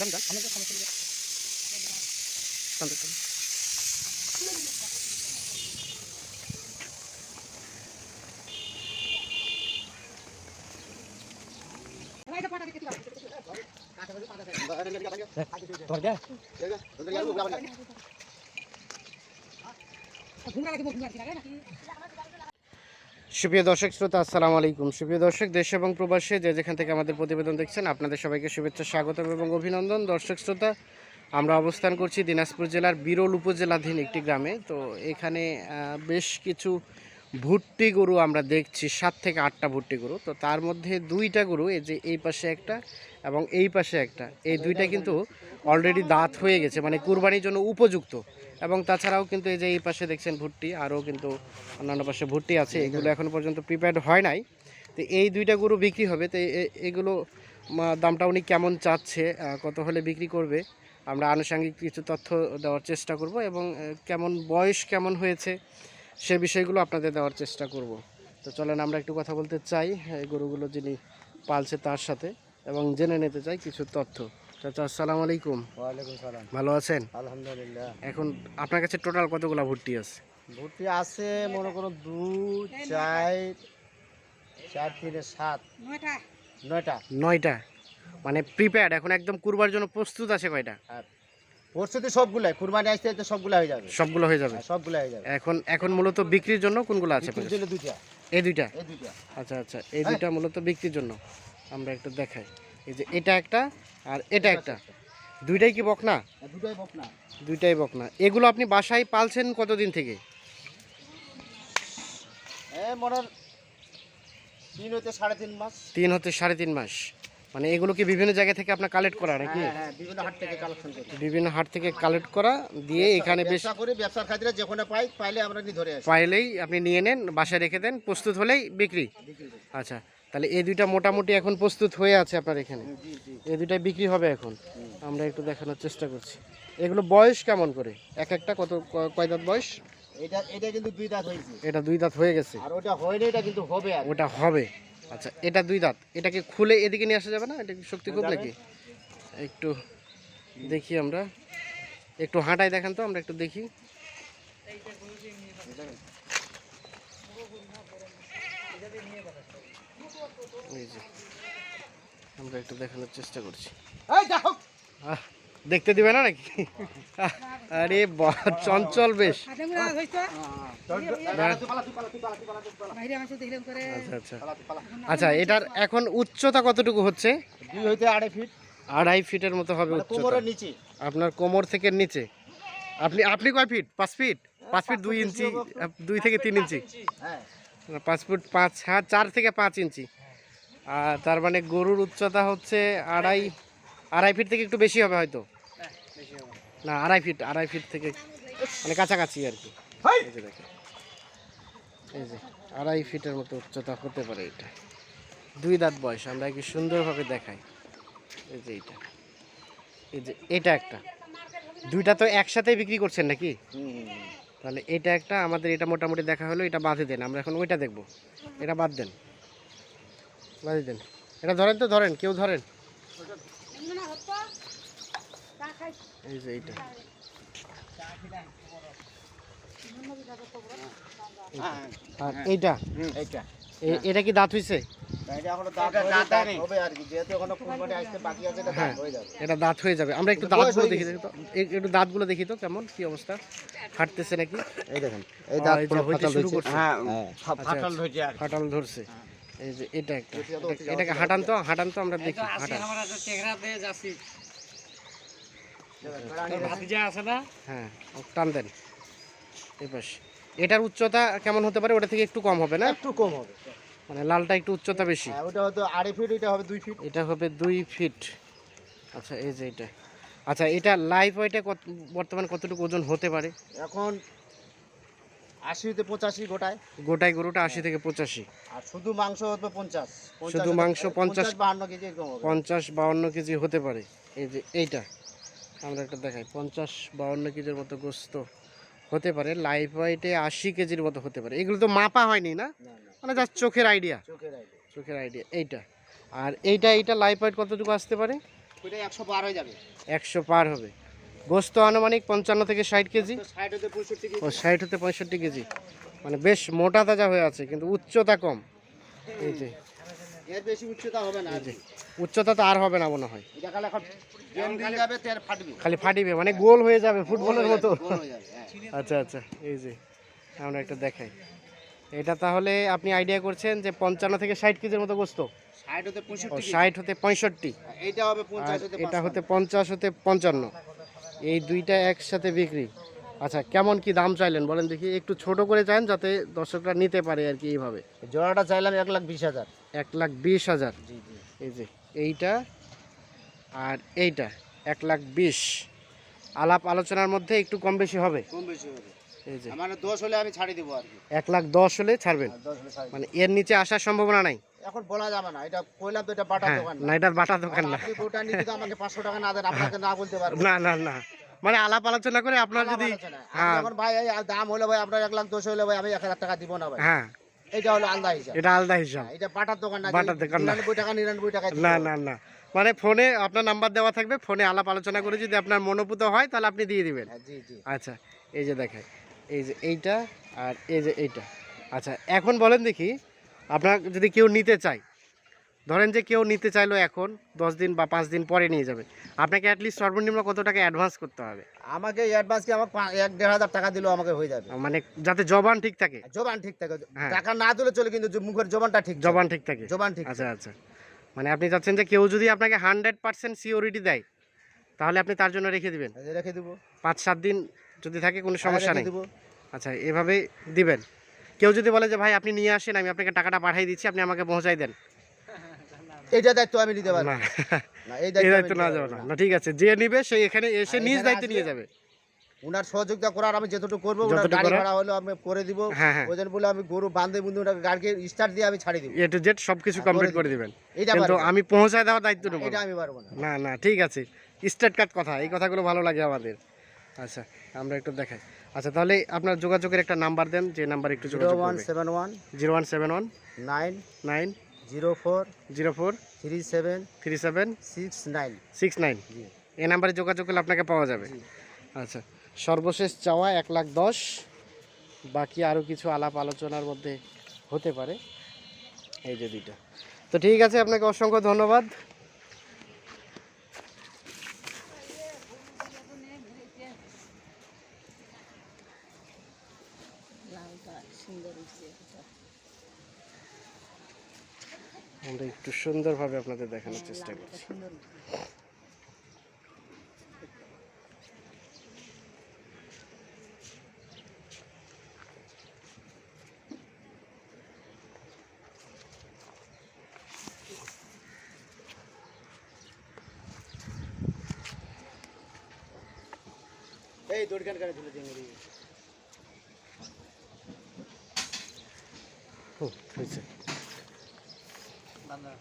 টান টান টান টান টান টান। তোমার কে? সুপ্রিয় দর্শক শ্রোতা, আসসালামু আলাইকুম। সুপ্রিয় দর্শক, দেশ এবং প্রবাসে যে যেখান থেকে আমাদের প্রতিবেদন দেখছেন, আপনাদের সবাইকে শুভেচ্ছা, স্বাগতম এবং অভিনন্দন। দর্শক শ্রোতা, আমরা অবস্থান করছি দিনাজপুর জেলার বিরল উপজেলাধীন একটি গ্রামে। তো এখানে বেশ কিছু ভুট্টি গরু আমরা দেখছি, সাত থেকে আটটা ভুট্টি গরু। তো তার মধ্যে দুইটা গরু, এই যে এই পাশে একটা এবং এই পাশে একটা, এই দুইটা কিন্তু অলরেডি দাঁত হয়ে গেছে মানে কুরবানির জন্য উপযুক্ত। এবং তাছাড়াও কিন্তু এই যে এই পাশে দেখছেন ভুট্টি, আরও কিন্তু অন্যান্য পাশে ভুট্টি আছে, এগুলো এখনও পর্যন্ত প্রিপেয়ার্ড হয় নাই। তো এই দুইটা গরু বিক্রি হবে, তো এগুলো দামটা উনি কেমন চাচ্ছে কত হলে বিক্রি করবে, আমরা আনুষঙ্গিক কিছু তথ্য দেওয়ার চেষ্টা করব এবং কেমন বয়স কেমন হয়েছে সে বিষয়গুলো আপনাদের দেওয়ার চেষ্টা করব। তো চলেন আমরা একটু কথা বলতে চাই এই গরুগুলো যিনি পালছে তার সাথে এবং জেনে নিতে চাই কিছু তথ্য। চাচা আসসালামু আলাইকুম। ওয়ালাইকুম সালাম। ভালো আছেন? আলহামদুলিল্লাহ। এখন আপনার কাছে টোটাল কতগুলো ভর্তি আছে? ভর্তি আছে মনে করো দু চার চার তিনে সাত। নয়টা। নয়টা। মানে প্রিপেয়ার্ড এখন একদম কুরবার জন্য প্রস্তুত আছে কয়টা? প্রস্তুতি সবগুলাই কুরবানি আসতে আসতে সবগুলা হয়ে যাবে। সবগুলো হয়ে যাবে? হ্যাঁ, সবগুলা হয়ে যাবে। এখন এখন মূলত বিক্রির জন্য কোনগুলো আছে আপনার কাছে? দুইটা। এই দুইটা? এই দুইটা। আচ্ছা আচ্ছা এই দুইটা মূলত বিক্রির জন্য। আমরা একটু দেখাই। এই যে এটা একটা আর এটা একটা। দুইটাই কি বকনা? হ্যাঁ, দুটাই বকনা। দুইটাই বকনা। এগুলো আপনি বাসায় পালছেন কতদিন থেকে? এ মনে হয় তিন হইতে সাড়ে তিন মাস। তিন হতে সাড়ে তিন মাস। মানে এগুলো কি বিভিন্ন জায়গা থেকে আপনার কালেক্ট করা নাকি? হ্যাঁ হ্যাঁ বিভিন্ন হাট থেকে কালেকশন করি বিভিন্ন হাট থেকে কালেক্ট করা দিয়ে এখানে বেশ ব্যবসা করি ব্যবসার খাতিরে যেখানে পাই পাইলে আমরা ধরে আসি। পাইলেই আপনি নিয়ে নেন বাসায় রেখে দেন প্রস্তুত হলেই বিক্রি। আচ্ছা তাহলে এই দুইটা মোটামুটি এখন প্রস্তুত হয়ে আছে আপনার এখানে? এই দুইটাই বিক্রি হবে এখন? আমরা একটু দেখানোর চেষ্টা করছি। এগুলো বয়স কেমন করে? এক একটা কত কয় দাঁত বয়স? এটা এটা কিন্তু দুই দাঁত হয়েছে। এটা দুই দাঁত হয়ে গেছে। আর ওটা হয়নি এটা কিন্তু হবে আর। ওটা হবে। আচ্ছা এটা দুই দাঁত। এটাকে খুলে এদিকে নিয়ে আসা যাবে না? এটা কি শক্তি খুব নাকি? একটু দেখি আমরা। একটু হাঁটাই দেখান তো আমরা একটু দেখি। আমরা একটু দেখানোর চেষ্টা করছি। দেখতে দিবে না নাকি? আরে চঞ্চল বেশ। আচ্ছা আচ্ছা। আচ্ছা এটার এখন উচ্চতা কতটুকু হচ্ছে? আড়াই ফিট। আড়াই ফিটের মতো হবে মানে উচ্চতা। আপনার কোমর থেকে নিচে। আপনি আপনি কয় ফিট? পাঁচ ফিট? পাঁচ ফিট দুই ইঞ্চি? দুই থেকে তিন ইঞ্চি। হ্যাঁ। পাঁচ ফুট পাঁচ হ্যাঁ চার থেকে পাঁচ ইঞ্চি। আর তার মানে গরুর উচ্চতা হচ্ছে আড়াই আড়াই ফিট থেকে একটু বেশি হবে হয়তো। না আড়াই ফিট আড়াই ফিট থেকে মানে কাছাকাছি আর কি! এই যে দেখেন। এই যে আড়াই ফিটের মতো উচ্চতা হতে পারে এটা। দুই দাঁত বয়স আমরা কি সুন্দরভাবে দেখাই। এই যে এইটা। এই যে এটা একটা। দুইটা তো একসাথে বিক্রি করছেন নাকি? তাহলে এটা একটা আমাদের এটা মোটামুটি দেখা হলো এটা বাঁধে দেন। আমরা এখন ওইটা দেখব। এটা বাদ দেন। বাদ দেন। এটা ধরেন তো ধরেন কেউ ধরেন। এই যে এইটা। আর এইটা? এইটা। এটা কি দাঁত হইছে? এটা দাঁত দাঁত হ্যাঁ। দাঁত হয়ে যাবে। এটা দাঁত হয়ে যাবে। আমরা একটু বয়স দাঁতগুলো দেখি তো। একটু দাঁতগুলো দেখি তো কেমন কি অবস্থা? ফাটতেছে নাকি? এই দেখেন এই দাঁত শুরু করছে। ফাটাল ধরছে এই যে এটা একটা। এটাকে হাঁটান তো হাঁটান তো আমরা দেখি হাঁটান। হ্যাঁ টান দেন। এই পাশ। এটার উচ্চতা কেমন হতে পারে? ওটা থেকে একটু কম হবে না? একটু কম হবে। মানে লালটা একটু উচ্চতা বেশি। হ্যাঁ, ওটা হয়তো আড়াই ফিট এটা হবে দুই ফিট এটা হবে দুই ফিট আচ্ছা এই যে এটা। আচ্ছা এটা লাইভ ওয়েটে কত বর্তমানে কতটুকু ওজন হতে পারে? এখন আশি হতে পঁচাশি গোটায়। গোটাই গরুটা আশি থেকে পঁচাশি। আর শুধু মাংস পঞ্চাশ। শুধু মাংস পঞ্চাশ বাহান্ন কেজি পঞ্চাশ বাউন্ন কেজি হতে পারে। এই যে এইটা। আমরা একটা দেখাই পঞ্চাশ বাউন্ন কেজির মতো গোস্ত হতে পারে লাইভ ওয়েটে আশি কেজির মতো হতে পারে। এগুলো তো মাপা হয়নি না? মানে জাস্ট চোখের আইডিয়া চোখের আইডিয়া এইটা। আর এইটা এইটা লাইভ ওয়েট কতটুকু আসতে পারে? ওইটা একশো পার হয়ে যাবে। একশো পার হবে। গোস্ত আনুমানিক পঞ্চান্ন থেকে ষাট কেজি। ও ষাট হতে পঁয়ষট্টি কেজি। মানে বেশ মোটা তাজা হয়ে আছে কিন্তু উচ্চতা কম। এই যে। উচ্চতা হবে না উচ্চতা তো আর হবে না মনে হয়। খালি ফাটবে। মানে গোল হয়ে যাবে ফুটবলের মতো। হয়ে হ্যাঁ। আচ্ছা আচ্ছা এই যে আমরা একটা দেখাই। এটা তাহলে আপনি আইডিয়া করছেন যে পঞ্চান্ন থেকে ষাট কেজির মতো গোস্ত? ষাট হতে পঁয়ষট্টি এটা হতে পঞ্চাশ হতে পঞ্চান্ন। এই দুইটা একসাথে বিক্রি। আচ্ছা কেমন কি দাম চাইলেন? বলেন দেখি একটু ছোট করে চান যাতে দর্শকরা নিতে পারে আর কি এইভাবে। জোড়াটা চাইলাম এক লাখ বিশ হাজার। এক লাখ বিশ হাজার। এই যে এইটা আর এইটা এক লাখ বিশ। আলাপ আলোচনার মধ্যে একটু কম বেশি হবে? কম বেশি হবে। এই যে। মানে দশ হলে আমি ছাড়ি দেবো আর কি। এক লাখ দশ হলে ছাড়বেন? ছাড়ি মানে এর নিচে আসার সম্ভাবনা নাই? এখন বলা যাবে না। এটা কইলাম তো এটা বাটার হ্যাঁ দোকান না। এটার বাটা দোকান না। আপনি গোটা নিতে তো আমাকে পাঁচশো টাকা না দেন আপনাকে না বলতে পারব। না না না। মানে আলাপ আলোচনা করে আপনার যদি হ্যাঁ। এখন ভাই এই দাম হলে ভাই আপনার এক লাখ হলে ভাই আমি এক হাজার টাকা দিব না ভাই। হ্যাঁ। এটা হলো আলাদা হিসাব। এটা আলাদা হিসাব। এটা বাটার দোকান না বাটার দোকান না। নিরানব্বই টাকা নিরানব্বই টাকা না না না। মানে ফোনে আপনার নাম্বার দেওয়া থাকবে ফোনে আলাপ আলোচনা করে যদি আপনার মনোপুত হয় তাহলে আপনি দিয়ে দিবেন। জি জি। আচ্ছা এই যে দেখাই এই যে এইটা আর এই যে এইটা। আচ্ছা এখন বলেন দেখি আপনার যদি কেউ নিতে চায় ধরেন যে কেউ নিতে চাইলো এখন দশ দিন বা পাঁচ দিন পরে নিয়ে যাবে আপনাকে অ্যাটলিস্ট সর্বনিম্ন কত টাকা অ্যাডভান্স করতে হবে? আমাকে অ্যাডভান্স কি আমার এক দেড় হাজার টাকা দিলেও আমাকে হয়ে যাবে। মানে যাতে জবান ঠিক থাকে। জবান ঠিক থাকে। হ্যাঁ। টাকা না দিলে চলে কিন্তু মুখের জবানটা ঠিক জবান ঠিক থাকে। জবান ঠিক আচ্ছা আচ্ছা। মানে আপনি চাচ্ছেন যে কেউ যদি আপনাকে হান্ড্রেড পার্সেন্ট সিওরিটি দেয় তাহলে আপনি তার জন্য রেখে দিবেন। রেখে দেবো। পাঁচ সাত দিন যদি থাকে কোনো সমস্যা নেই। দেবো। আচ্ছা এভাবে দিবেন। কেউ যদি বলে যে ভাই আপনি নিয়ে আসেন আমি আপনাকে টাকাটা পাঠিয়ে দিচ্ছি আপনি আমাকে পৌঁছাই দেন। এইটা দায়িত্ব আমি নিতে পারব। না এই দায়িত্ব না যাবে না। না। ঠিক আছে যে নিবে সে এখানে এসে নিজ দায়িত্বে নিয়ে যাবে। উনার সহযোগিতা করার আমি যতটুকু করব গাড়ি ভাড়া হলো আমি করে দিব। হ্যাঁ হ্যাঁ। ওই জন্য বলে আমি গরু বান্ধে বুন্ধে ওনাকে গাড়িকে স্টার্ট দিয়ে আমি ছাড়ি দিব। এ টু জেড সব কিছু কমপ্লিট করে দিবেন। কিন্তু আমি পৌঁছায় দেওয়ার দায়িত্ব নেব এটা আমি পারব না। না না ঠিক আছে। স্টেট কাট কথা এই কথাগুলো ভালো লাগে আমাদের। আচ্ছা আমরা একটু দেখাই। আচ্ছা তাহলে আপনার যোগাযোগের একটা নাম্বার দেন যে নাম্বার একটু জিরো যোগাযোগ one seven one zero one seven one nine nine zero four zero four three seven three seven six nine. Six nine. এই নাম্বারে যোগাযোগ করলে আপনাকে পাওয়া যাবে। আচ্ছা সর্বশেষ চাওয়া এক লাখ দশ। বাকি আরও কিছু আলাপ আলোচনার মধ্যে হতে পারে। এই যে দুইটা। তো ঠিক আছে, আপনাকে অসংখ্য ধন্যবাদ। আমরা একটু সুন্দরভাবে আপনাদের দেখানোর চেষ্টা করছি। এই দড়িখান কানে ঝুলে দিয়ে হুম, হয়েছে। বান্দা।